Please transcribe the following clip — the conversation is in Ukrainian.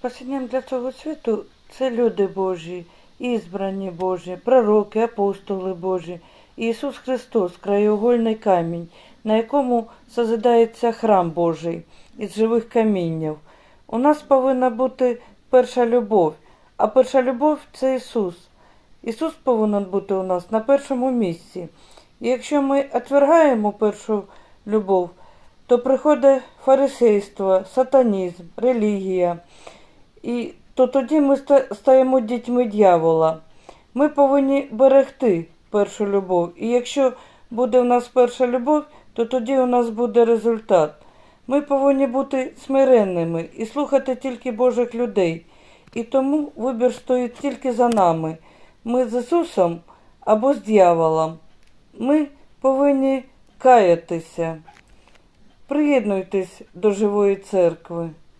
Спасінням для цього світу це люди Божі, ізбрані Божі, пророки, апостоли Божі, Ісус Христос, краєугольний камінь, на якому созидається храм Божий із живих каміннів. У нас повинна бути перша любов, а перша любов це Ісус. Ісус повинен бути у нас на першому місці. І якщо ми отвергаємо першу любов, то приходить фарисейство, сатанізм, релігія. І то тоді ми стаємо дітьми дьявола. Ми повинні берегти першу любов. І якщо буде в нас перша любов, то тоді у нас буде результат. Ми повинні бути смиренними і слухати тільки Божих людей. І тому вибір стоїть тільки за нами. Ми з Ісусом або з дьяволом. Ми повинні каятися. Приєднуйтесь до живої церкви.